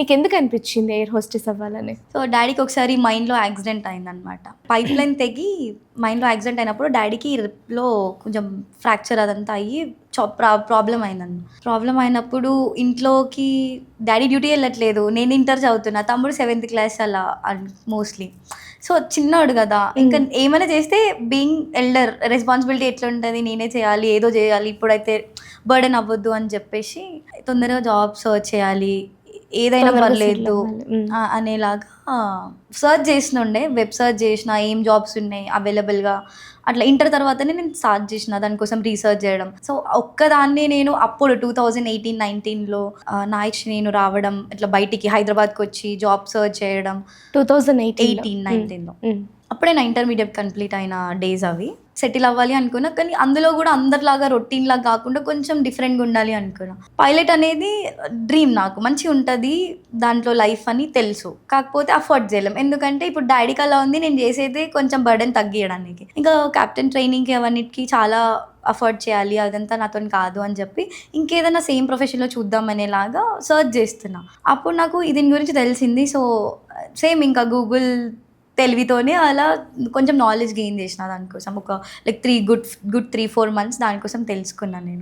మీకు ఎందుకు అనిపించింది ఎయిర్ హోస్టెస్ అవ్వాలని? సో డాడీకి ఒకసారి మైండ్లో యాక్సిడెంట్ అయిందనమాట పైప్ లైన్ తెగి మైండ్లో యాక్సిడెంట్ అయినప్పుడు డాడీకి రిప్లో కొంచెం ఫ్రాక్చర్ అదంతా అయ్యి ప్రాబ్లం అయిందన్న ప్రాబ్లం అయినప్పుడు ఇంట్లోకి డాడీ డ్యూటీ వెళ్ళట్లేదు నేను ఇంటర్ చదువుతున్నా తమ్ముడు సెవెంత్ క్లాస్ అలా మోస్ట్లీ. సో చిన్నోడు కదా ఇంకా ఏమైనా చేస్తే బీయింగ్ ఎల్డర్ రెస్పాన్సిబిలిటీ ఎట్లా ఉంటుంది నేనే చేయాలి ఏదో చేయాలి ఇప్పుడైతే బర్డెన్ అవ్వద్దు అని చెప్పేసి తొందరగా జాబ్ సర్చ్ చేయాలి ఏదైనా పర్లేదు. అనేలాగా సర్చ్ చేసినుండే వెబ్ సర్చ్ చేసిన ఏం జాబ్స్ ఉన్నాయి అవైలబుల్గా అట్లా ఇంటర్ తర్వాతనే నేను స్టార్ట్ చేసిన దానికోసం రీసెర్చ్ చేయడం. సో ఒక్కదాన్ని నేను అప్పుడు టూ థౌజండ్ ఎయిటీన్ నైన్టీన్లో నా ఇచ్చి నేను రావడం ఇట్లా బయటికి హైదరాబాద్కి వచ్చి జాబ్ సర్చ్ చేయడం. టూ థౌజండ్ ఎయిటీన్ నైన్టీన్లో అప్పుడే నా ఇంటర్మీడియట్ కంప్లీట్ అయిన డేస్ అవి. సెటిల్ అవ్వాలి అనుకున్నా కానీ అందులో కూడా అందరిలాగా రొటీన్ లాగా కాకుండా కొంచెం డిఫరెంట్గా ఉండాలి అనుకున్నా. పైలట్ అనేది uh, డ్రీమ్ నాకు. మంచిగా ఉంటుంది దాంట్లో లైఫ్ అని తెలుసు. కాకపోతే అఫోర్డ్ చేయలేం. ఎందుకంటే ఇప్పుడు డాడీకి అలా ఉంది నేను చేసేది కొంచెం బర్డెన్ తగ్గియడానికి. ఇంకా కెప్టెన్ ట్రైనింగ్కి అవన్నిటికీ చాలా అఫోర్డ్ చేయాలి అదంతా నాతో కాదు అని చెప్పి ఇంకేదైనా సేమ్ ప్రొఫెషన్లో చూద్దామనేలాగా సర్చ్ చేస్తున్నా. అప్పుడు నాకు దీని గురించి తెలిసింది. సో సేమ్ ఇంకా గూగుల్ తెలివితోనే అలా కొంచెం నాలెడ్జ్ గెయిన్ చేసిన దానికోసం. ఒక like three good good three four months దానికోసం తెలుసుకున్నాను నేను.